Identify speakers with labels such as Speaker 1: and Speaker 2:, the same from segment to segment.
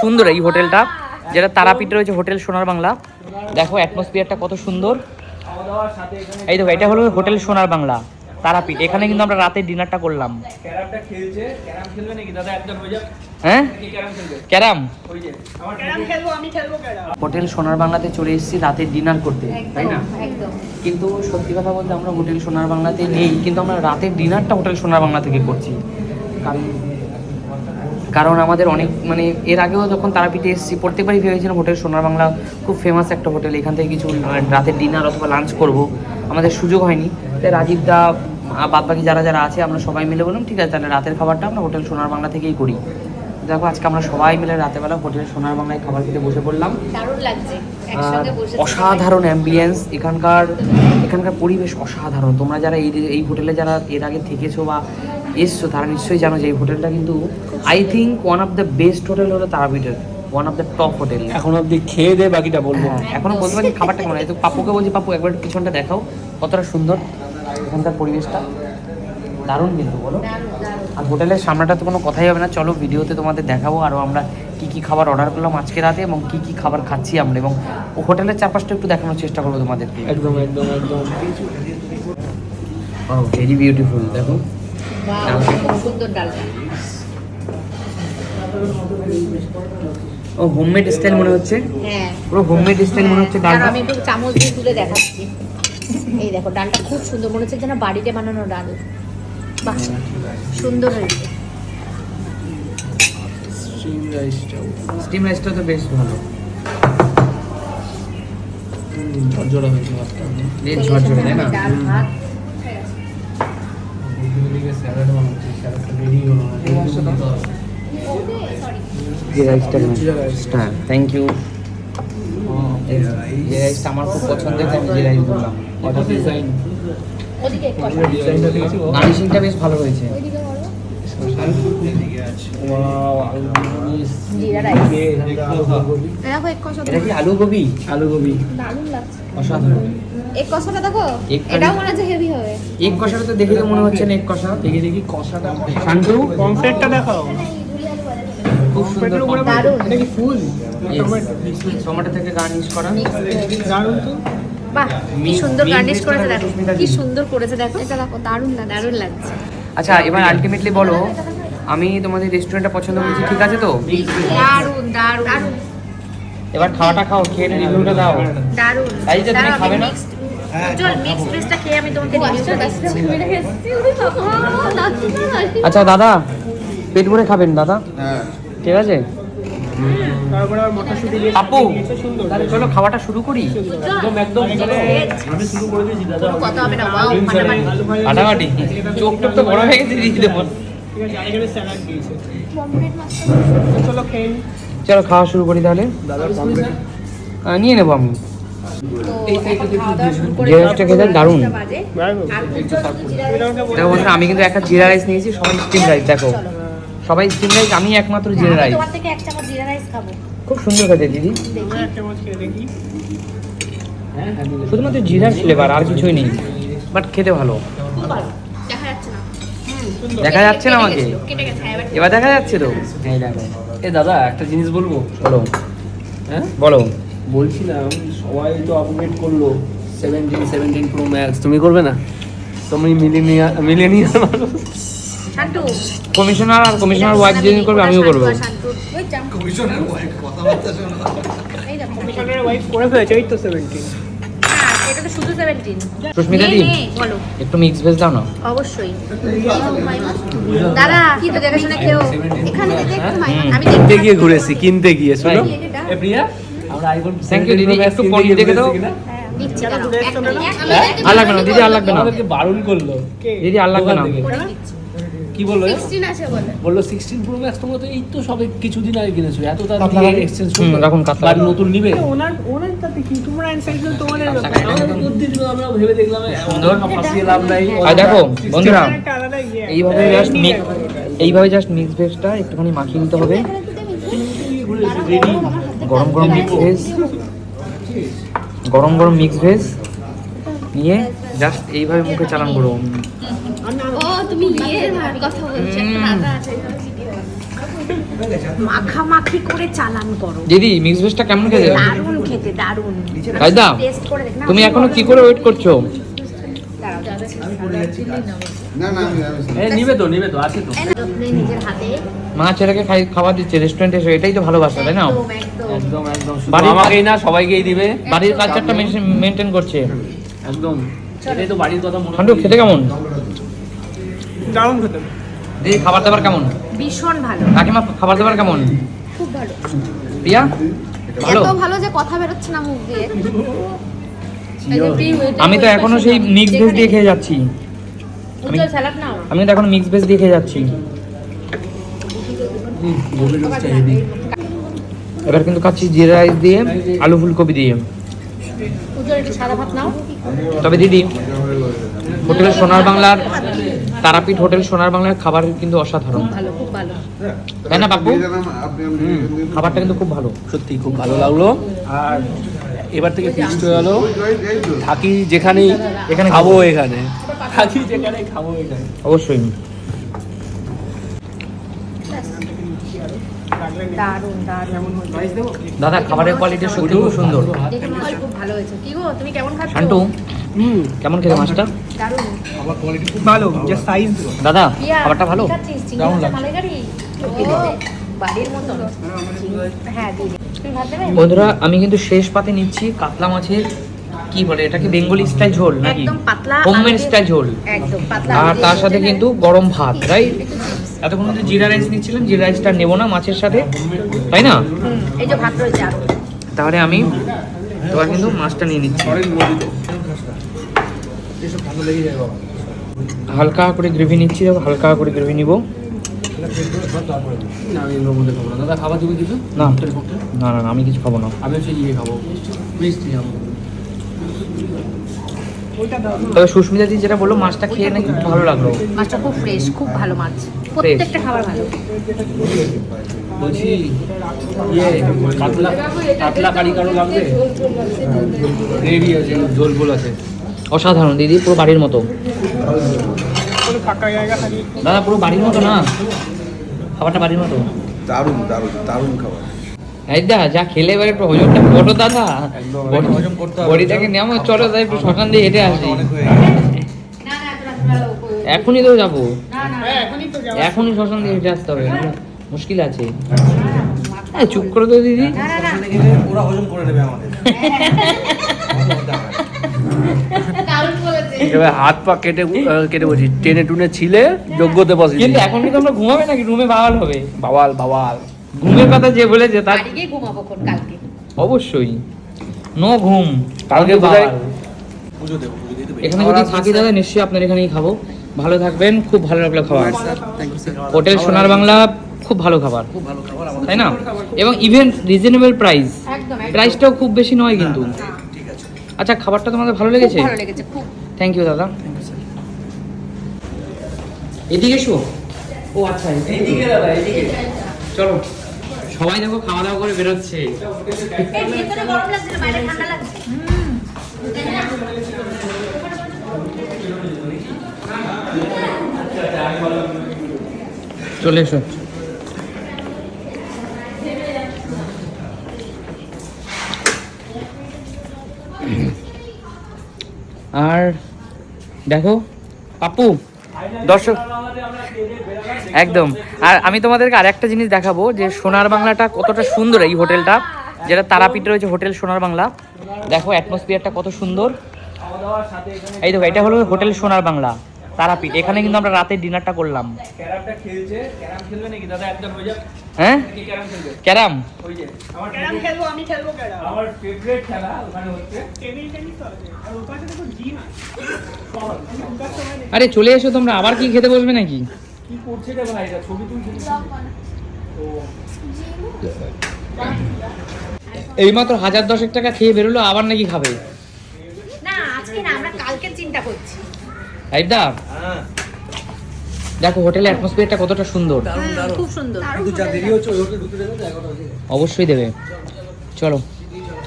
Speaker 1: সুন্দর এই হোটেলটা যেটা তারাপীঠ রয়েছে হোটেল সোনার বাংলা। দেখো অ্যাটমসফিয়ারটা কত সুন্দর। এই দেখো এটা হলো হোটেল সোনার বাংলা তারাপীঠ। এখানে কিন্তু আমরা রাতে ডিনারটা করলাম।
Speaker 2: হয়ে? ক্যারাম?
Speaker 1: হোটেল সোনার বাংলাতে চলে এসেছি রাতে ডিনার করতে তাই না? কিন্তু সত্যি কথা বলতে আমরা হোটেল সোনার বাংলাতে নেই কিন্তু আমরা রাতের ডিনারটা হোটেল সোনার বাংলা থেকে করছি। কারণ কারণ আমাদের অনেক মানে এর আগেও যখন তারাপীঠে এসেছি, প্রত্যেকবারই ভেবেছিলাম হোটেল সোনার বাংলা খুব ফেমাস একটা হোটেল, এখান থেকে কিছু রাতের ডিনার অথবা লাঞ্চ করব। আমাদের সুযোগ হয়নি। তাই রাজীবদা বাদ বাকি যারা যারা আছে, আমরা সবাই মিলে বললাম, ঠিক আছে, তাহলে রাতের খাবারটা আমরা হোটেল সোনার বাংলা থেকেই করি। দেখো আজকে আমরা সবাই মিলে রাতেবেলা হোটেল সোনার বাংলায় খাবার খেতে বসে পড়লাম।
Speaker 3: দারুণ লাগছে
Speaker 1: আর অসাধারণ অ্যাম্বিয়েন্স এখানকার এখানকার পরিবেশ অসাধারণ। তোমরা যারা এই এই হোটেলে যারা এর আগে থেকেছো বা এসছো তারা নিশ্চয়ই জানো যে এই হোটেলটা কিন্তু I think one of the best hotel হলো তারাপীঠের one of the top hotel
Speaker 2: এখন অবধি খেয়ে দে বাকিটা বলব।
Speaker 1: হ্যাঁ এখনও বলতে পারি খাবারটা কেমন। এই তো পাপুকে বলছি পাপু একবার পিছনটা দেখাও কতটা সুন্দর এখানকার পরিবেশটা। দারুণ কিন্তু বলো। আর হোটেলের সামনেটা তো কোনো কথাই হবে না। চলো ভিডিওতে তোমাদের দেখাবো। আরও আমরা কি কি খাবার অর্ডার করলাম আজকে রাতে এবং কি কি খাবার খাচ্ছি আমরা এবং ও হোটেলের চারপাশটা একটু দেখানোর চেষ্টা করব তোমাদেরকে।
Speaker 2: একদম একদম একদম।
Speaker 1: ও ভেরি বিউটিফুল দেখো।
Speaker 3: সুন্দর ডালটা।
Speaker 1: ও হোমমেড স্টাইল মনে হচ্ছে?
Speaker 3: হ্যাঁ।
Speaker 1: পুরো হোমমেড স্টাইল মনে হচ্ছে
Speaker 3: দাঁড়াও,
Speaker 1: ডালটা।
Speaker 3: আমি একটু চামচ দিয়ে তুলে দেখাচ্ছি। এই দেখো ডালটা খুব সুন্দর মনে হচ্ছে যেন বাড়িতে বানানো ডাল। বাহ সুন্দর হয়েছে।
Speaker 2: রাইসটাও
Speaker 1: স্টিম রাইসটা তো বেশ ভালো।
Speaker 2: ঝরঝরা হয়েছে ভাতটা।
Speaker 1: বেশ ঝরঝরে তাই না? থ্যাংক ইউ যে রাইসটা আমার খুব পছন্দের তাই আমি যে রাইস বললাম।
Speaker 2: ডিজাইন
Speaker 3: ওদিকে
Speaker 1: গার্নিশিংটা বেশ ভালো হয়েছে।
Speaker 2: আলু।
Speaker 3: দেখো এক কষা
Speaker 1: এটা কি আলু গোবি
Speaker 2: আলু গোবি
Speaker 1: অসাধারণ।
Speaker 3: এক কষাটা দেখো? এটাও মনে হচ্ছে হেভি হবে।
Speaker 1: এক কষাটা তো দেখে তো মনে হচ্ছে না এক কষা।
Speaker 2: দেখি দেখি কষাটা
Speaker 1: শান্তু
Speaker 2: কমপ্লেটটা দেখাও
Speaker 1: খুব সুন্দর
Speaker 2: এটা কি ফুল?
Speaker 1: টমেটো। থেকে গার্নিশ করা।
Speaker 2: দারুণ তো।
Speaker 3: বাহ কি সুন্দর গার্নিশ করেছে
Speaker 1: দেখো,
Speaker 3: কি সুন্দর করেছে দেখো এটা দেখো দারুণ দারুণ লাগছে।
Speaker 1: আচ্ছা এবার আলটিমেটলি বলো আমি তোমাদের রেস্টুরেন্টটা পছন্দ করেছি ঠিক আছে তো?
Speaker 3: দারুণ দারুণ। দারুণ।
Speaker 1: এবার খাওয়াটা খাও খেয়ে রিভিউটা দাও।
Speaker 3: দারুণ।
Speaker 1: তাই যে তুমি খাবে না? আচ্ছা দাদা পেট ভরে খাবেন দাদা। ঠিক আছে? আপু চলো খাওয়াটা শুরু করি।
Speaker 2: একদম একদম। আমি শুরু করে দিয়েছি দাদা।
Speaker 3: কথা হবে না ওয়াও ফাটাফাটি
Speaker 2: আলু ভাজা
Speaker 1: ফাটাফাটি। চোখ টোক তো বড় হয়ে গেছে
Speaker 2: দিয়েছে। চলো
Speaker 1: খাওয়া শুরু করি তাহলে।
Speaker 2: দাদা কমপ্লিট
Speaker 1: আহ, নিয়ে নেব আমি। বন্ধুরা আমি কিন্তু একটা জিরা রাইস নিয়েছি সবাই স্টিম রাইস দেখো। সবাই স্টিম রাইস আমি একমাত্র জিরা রাইস
Speaker 3: তোমার থেকে এক চামচ জিরা রাইস খাব।
Speaker 1: খুব সুন্দর খেতে দিদি।
Speaker 2: আমরা এক চামচ খেয়ে দেখি
Speaker 1: শুধুমাত্র জিরার ফ্লেভার আর কিছুই নেই। বাট খেতে ভালো।
Speaker 3: দেখা যাচ্ছে না
Speaker 1: দেখা যাচ্ছে না আমাকে।
Speaker 3: এবার
Speaker 1: দেখা যাচ্ছে তো। এই দেখো।
Speaker 2: এ দাদা একটা জিনিস বলব?
Speaker 1: বলো।
Speaker 2: হ্যাঁ?
Speaker 1: বলো।
Speaker 2: বলছিলাম সবাই তো আপগ্রেড করল। সেভেন্টিন সেভেন্টিন প্রো ম্যাক্স তুমি করবে না? তুমি মিলিনিয়া মিলেনিয়ার মানুষ।
Speaker 3: শান্তু।
Speaker 1: কমিশনার আর কমিশনার ওয়াইফ যেদিন করবে আমিও করব।
Speaker 3: কমিশনার ওয়াইফ কথা বলতে শোনো। এই
Speaker 2: ওয়াইফ করে ফেলেছে এই তো সেভেন্টিন
Speaker 3: হ্যাঁ, এটা তো শুধু 17
Speaker 1: সুস্মিতা দি
Speaker 3: বলো।
Speaker 1: একটু মিক্স ভেজ দাও না।
Speaker 3: অবশ্যই। দাদা কি তো দেখে খেও এখানে দেখে আমি
Speaker 2: কিনতে গিয়ে ঘুরেছি কিনতে গিয়ে শোনো। এ প্রিয়া আমরা আইফোন
Speaker 1: Thank you, দিদি। একটু দেখে দাও। আর লাগবে না দিদি আর লাগবে না
Speaker 2: বারণ করল।
Speaker 1: দিদি আর লাগবে না
Speaker 2: দোকান থেকে।
Speaker 3: করে দিচ্ছি।
Speaker 2: কি বলল?
Speaker 3: 16 আছে বলে।
Speaker 2: বলল সিক্সটিন প্রো ম্যাক্স তোমরা তো এই তো সবে কিছুদিন আগে কিনেছো এত তাড়াতাড়ি এক্সচেঞ্জ
Speaker 1: কাতলা
Speaker 2: বাড়ি নতুন নিবে?
Speaker 4: ওনার ওনার তাতে কি? তোমরা দিলে তোমাদের
Speaker 2: বুদ্ধি ছিল আমরা ভেবে দেখলাম
Speaker 1: সুন্দর।
Speaker 2: ফাঁসিয়ে লাভ নাই।
Speaker 1: আর দেখো বন্ধুরা
Speaker 4: ইয়ে।
Speaker 1: এইভাবে জাস্ট এইভাবে জাস্ট মিক্স ভেজটা একটুখানি মাখিয়ে নিতে হবে। গরম গরম মিক্স ভেজ গরম গরম মিক্স ভেজ নিয়ে জাস্ট এইভাবে মুখে চালান করো।
Speaker 3: তুমি ইয়ে কথা বলছো দাদা আছে মাখামাখি করে চালান করো।
Speaker 1: দিদি মিক্স ভেজটা কেমন খেতে
Speaker 3: দারুণ খেতে দারুণ।
Speaker 1: কায়দা
Speaker 3: টেস্ট করে দেখ না
Speaker 1: তুমি এখনও কি করে ওয়েট করছ? মা ছেলেকে খাবার দিচ্ছে রেস্টুরেন্টে এসে এটাই তো ভালোবাসা তাই না?
Speaker 3: একদম একদম।
Speaker 2: একদম একদম। শুধু
Speaker 1: বাড়ির
Speaker 2: আমাকেই না সবাইকেই দিবে।
Speaker 1: বাড়ির কালচারটা মেনটেন করছে।
Speaker 2: একদম। এটাই তো বাড়ির কথা মনে
Speaker 1: খেতে কেমন?
Speaker 4: দারুণ খেতে।
Speaker 1: দিদি খাবার দাবার কেমন?
Speaker 3: ভীষণ ভালো।
Speaker 1: কাকিমা খাবার দাবার কেমন?
Speaker 3: খুব ভালো।
Speaker 1: প্রিয়া? ভালো
Speaker 3: এত ভালো? যে কথা বেরোচ্ছে না মুখ দিয়ে।
Speaker 1: আমি তো এখনও সেই মিক্স ভেজ দিয়ে খেয়ে যাচ্ছি। আমি তো এখন মিক্স ভেজ দিয়ে খেয়ে যাচ্ছি। এবার কিন্তু খাচ্ছি জিরা রাইস দিয়ে আলু ফুলকপি দিয়ে।
Speaker 3: উজ্জ্বল একটু সাদা ভাত নাও।
Speaker 1: তবে দিদি হোটেল সোনার বাংলার তারাপীঠ হোটেল সোনার বাংলার খাবার কিন্তু অসাধারণ।
Speaker 3: ভালো খুব ভালো।
Speaker 1: তাই না বাপু। খাবারটা কিন্তু খুব ভালো।
Speaker 2: সত্যি খুব ভালো লাগল। আর এবার থেকে ফিক্সড হয়ে গেলো। থাকি যেখানেই
Speaker 1: এখানে
Speaker 2: খাব এখানে। থাকি যেখানে খাব এখানে।
Speaker 1: অবশ্যই। দাদা খাবারের কোয়ালিটি সত্যি খুব সুন্দর।
Speaker 3: দেখে মনে হয় কেমন
Speaker 1: খেলে মাছটা?
Speaker 4: ভালো যে সাইজ
Speaker 1: দাদা খাবারটা ভালো?
Speaker 3: হ্যাঁ
Speaker 1: বন্ধুরা আমি কিন্তু শেষ পাতে নিচ্ছি কাতলা মাছের কি বলে এটাকে বেঙ্গলি স্টাইল ঝোল নাকি? হোমমেড স্টাইল ঝোল। আর তার সাথে কিন্তু গরম ভাত রাইট
Speaker 3: একটু
Speaker 1: এতক্ষণ কিন্তু জিরা রাইস নিচ্ছিলাম জিরা রাইসটা নেব না মাছের সাথে তাই না?
Speaker 3: হুম, এই যে ভাত রয়েছে আরও।
Speaker 1: তাহলে আমি এবার কিন্তু মাছটা নিয়ে নিচ্ছি। হালকা করে গ্রেভি নিচ্ছি দেখো হালকা করে গ্রেভি নিব।
Speaker 2: না আমি এগুলোর মধ্যে খাব না। দাদা খাবার তুমি কিছু?
Speaker 1: না। না না না, আমি কিছু খাব না।
Speaker 2: আমি হচ্ছে ইয়ে খাব। মিষ্টি খাব।
Speaker 1: তবে সুস্মিতা দি যেটা বলল মাছটা খেয়ে নাকি খুব ভালো লাগল।
Speaker 3: মাছটা খুব ফ্রেশ খুব ভালো মাছ। প্রত্যেকটা খাবার ভালো।
Speaker 2: বলছি ইয়ে কাতলা কাতলা কারি কারও লাগবে? গ্রেভি আছে ঝোল আছে।
Speaker 1: অসাধারণ দিদি পুরো বাড়ির মতো। দাদা পুরো বাড়ির মতো না? খাবারটা বাড়ির মতো।
Speaker 5: দারুণ দারুণ দারুণ খাবার।
Speaker 1: দা যা খেলে এবার একটু হজমটা করো দাদা। বডিটাকে নেমো চলো তাই একটু শ্মশান দিয়ে হেঁটে আসি।
Speaker 3: না না তোরা তোরা
Speaker 1: এখনই তো যাব।
Speaker 3: না না
Speaker 4: হ্যাঁ এখনই
Speaker 1: শ্মশান দিয়ে হেঁটে আসতে হবে মুশকিল আছে। এই, চুপ করে তো দিদি।
Speaker 3: না না না।
Speaker 5: ওরা হজম করে নেবে আমাদের
Speaker 3: দারুণ বলেছে
Speaker 2: এবার হাত পা কেটে কেটে বলছি টেনে টুনে ছিলে যোগ্যতে বসে
Speaker 1: কিন্তু এখন কি তোমরা ঘুমাবে নাকি? রুমে বাওয়াল হবে।
Speaker 2: বাবাল বাবাল
Speaker 1: ঘুমের কথা যে বলেছে তার
Speaker 3: বাড়ি গিয়ে ঘুমাবো কোন কালকে।
Speaker 1: অবশ্যই। নো ঘুম
Speaker 2: কালকে
Speaker 1: বাওয়াল।
Speaker 5: পুজো দেবো
Speaker 1: এখানে যদি থাকি দাদা নিশ্চয়ই আপনার এখানেই খাব। ভালো থাকবেন খুব ভালো লাগল খাবার হোটেল সোনার বাংলা খুব ভালো খাবার।
Speaker 5: খুব ভালো খাবার
Speaker 1: তাই না? এবং ইভেন রিজনেবল প্রাইস প্রাইসটাও খুব বেশি নয় কিন্তু। আচ্ছা খাবারটা তোমাদের ভালো লেগেছে?
Speaker 3: ভালো লেগেছে খুব।
Speaker 1: থ্যাংক ইউ দাদা। এদিকে এসো। ও আচ্ছা এইদিকে দাদা এইদিকে চলো সবাই দেখো খাওয়া দাওয়া করে বেরোচ্ছে। চলে এসো। আর দেখো পাপু দর্শক, একদম। আর আমি তোমাদেরকে আরেকটা জিনিস দেখাবো, যে সোনার বাংলাটা কতটা সুন্দর এই হোটেলটা, যেটা তারাপীঠ রয়েছে, হোটেল সোনার বাংলা। দেখো অ্যাটমসফিয়ারটা কত সুন্দর। এই দেখো, এটা হলো হোটেল সোনার বাংলা। তারাপীঠ। এখানে কিন্তু আমরা রাতের ডিনারটা করলাম।
Speaker 2: ক্যারাম খেলবে নাকি? দাদা একদম হয়ে
Speaker 1: হ্যাঁ?
Speaker 2: ক্যারাম
Speaker 4: আর
Speaker 1: চলে এসো তোমরা। আবার কি খেতে বসবে নাকি?
Speaker 2: কি করছে রে ভাই এটা ছবি তুলছে।
Speaker 1: এইমাত্র হাজার দশেক টাকা খেয়ে বেরোলো আবার নাকি খাবে
Speaker 3: না আজকে না আমরা কালকে চিন্তা করছি
Speaker 1: রাইটদা দেখো হোটেলের অ্যাটমসফিয়ারটা কতটা সুন্দর।
Speaker 3: খুব সুন্দর।
Speaker 1: অবশ্যই দেবে। চলো।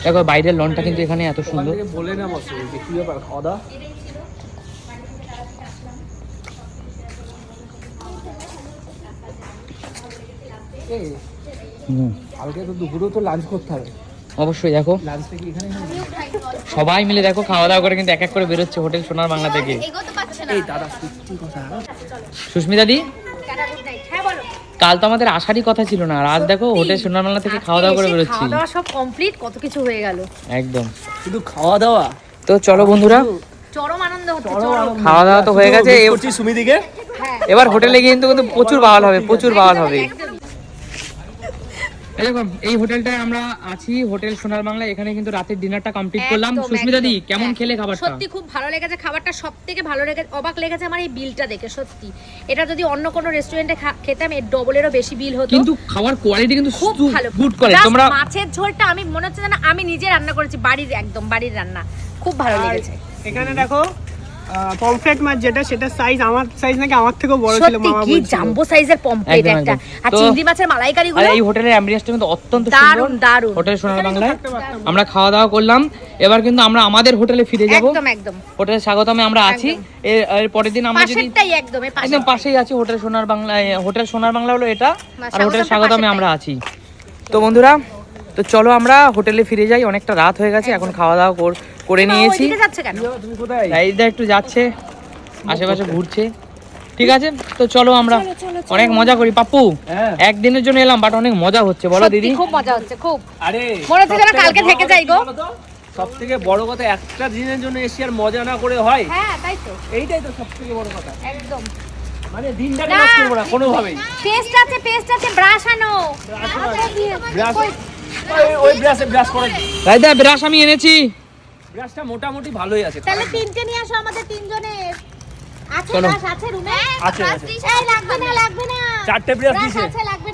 Speaker 1: দেখো বাইরের লনটা কিন্তু এখানে এত সুন্দর।
Speaker 2: বলে না কি ব্যাপার খাওয়া দাওয়া?
Speaker 1: হুম।
Speaker 2: কালকে তো দুপুরেও তো লাঞ্চ করতে হবে।
Speaker 1: অবশ্যই দেখো। সবাই মিলে দেখো খাওয়া দাওয়া করে কিন্তু এক এক করে বেরোচ্ছে হোটেল সোনার বাংলা থেকে।
Speaker 3: এগোতে পারছে না।
Speaker 2: এই দাদা সত্যি কথা।
Speaker 1: সুস্মিতা দি
Speaker 3: হ্যাঁ বলো।
Speaker 1: কাল তো আমাদের আসারই কথা ছিল না। আর আজ দেখো হোটেল সোনার বাংলা থেকে খাওয়া দাওয়া করে বেরোচ্ছি।
Speaker 3: খাওয়া সব কমপ্লিট কত কিছু হয়ে গেল।
Speaker 1: একদম।
Speaker 2: শুধু খাওয়া দাওয়া
Speaker 1: তো চলো বন্ধুরা
Speaker 3: চরম আনন্দ হচ্ছে।
Speaker 1: খাওয়া দাওয়া তো হয়ে গেছে।
Speaker 2: সুমিদিকে।
Speaker 3: হ্যাঁ।
Speaker 1: এবার হোটেলে গিয়ে কিন্তু কিন্তু প্রচুর বাওয়াল হবে প্রচুর বাওয়াল হবে।
Speaker 3: একদমই।
Speaker 1: এই হোটেলটায় আমরা আছি হোটেল সোনার বাংলা। এখানে কিন্তু রাতের ডিনারটা কমপ্লিট করলাম। সুস্মিতা দি কেমন
Speaker 3: হ্যাঁ,
Speaker 1: খেলে খাবারটা?
Speaker 3: সত্যি খুব ভালো লেগেছে। খাবারটা সব থেকে ভালো লেগেছে অবাক লেগেছে আমার এই বিলটা দেখে সত্যি। এটা যদি অন্য কোনো রেস্টুরেন্টে খেতাম এর ডবলেরও বেশি বিল হতো।
Speaker 1: কিন্তু খাবার কোয়ালিটি কিন্তু
Speaker 3: খুব ভালো।
Speaker 1: গুড করে তোমরা
Speaker 3: মাছের ঝোলটা আমি মনে হচ্ছে যেন আমি নিজে রান্না করেছি বাড়ির একদম বাড়ির রান্না। খুব ভালো লেগেছে।
Speaker 4: এখানে দেখো পমফ্রেট মাছ যেটা সেটা সাইজ আমার সাইজ নাকি আমার থেকেও বড় ছিল মামা
Speaker 3: কি জাম্বো সাইজের পমফ্রেট একটা। আর চিংড়ি মাছের মালাইকারি গুলো
Speaker 1: এই হোটেলের অ্যাম্বিয়েন্সটা কিন্তু অত্যন্ত সুন্দর।
Speaker 3: দারুণ দারুণ।
Speaker 1: হোটেল সোনার বাংলায়। আমরা খাওয়া দাওয়া করলাম। এবার কিন্তু আমরা আমাদের হোটেলে ফিরে যাব।
Speaker 3: একদম একদম।
Speaker 1: হোটেল স্বাগতমে আমরা আছি। এর পরের দিন আমরা যদি
Speaker 3: একদম
Speaker 1: একদম পাশেই আছি হোটেল সোনার বাংলা হোটেল সোনার বাংলা হলো এটা। আর হোটেল স্বাগতমে আমরা আছি। তো বন্ধুরা তো চলো আমরা হোটেলে ফিরে যাই। অনেকটা রাত হয়ে গেছে এখন খাওয়া দাওয়া কর- করে নিয়েছি।
Speaker 3: ওইদিকে যাচ্ছে কেন?
Speaker 2: তুমি কোথায়?
Speaker 1: রাইদা একটু যাচ্ছে আশেপাশে ঘুরছে। ঠিক আছে? তো চলো আমরা অনেক মজা করি। পাপ্পু
Speaker 2: হ্যাঁ।
Speaker 1: একদিনের জন্য এলাম বাট অনেক মজা হচ্ছে বলো দিদি।
Speaker 3: খুব মজা হচ্ছে খুব।
Speaker 2: আরে
Speaker 3: মনে হচ্ছে যেন কালকে থেকে যাই গো।
Speaker 2: সব থেকে বড় কথা একটা দিনের জন্য এসে আর মজা না করে হয়?
Speaker 3: হ্যাঁ তাই তো।
Speaker 2: এইটাই তো সব থেকে বড় কথা।
Speaker 3: একদম।
Speaker 2: মানে দিনটাকে নষ্ট করব না কোনোভাবেই।
Speaker 3: পেস্ট আছে পেস্ট আছে ব্রাশ আনো।
Speaker 2: ব্রাশ ওই- ওই ব্রাশে ব্রাশ করে
Speaker 1: রাইদা ব্রাশ আমি এনেছি।
Speaker 2: ব্রাশটা মোটামুটি ভালোই আছে।
Speaker 3: তাহলে তিনটে নিয়ে আসো আমাদের তিনজনের আছে ব্রাশ আছে রুমে
Speaker 2: আছে, আছে।
Speaker 3: এই লাগবে না লাগবে না।
Speaker 2: চারটে
Speaker 3: ব্রাশ
Speaker 2: দিছে।
Speaker 3: আছে লাগবে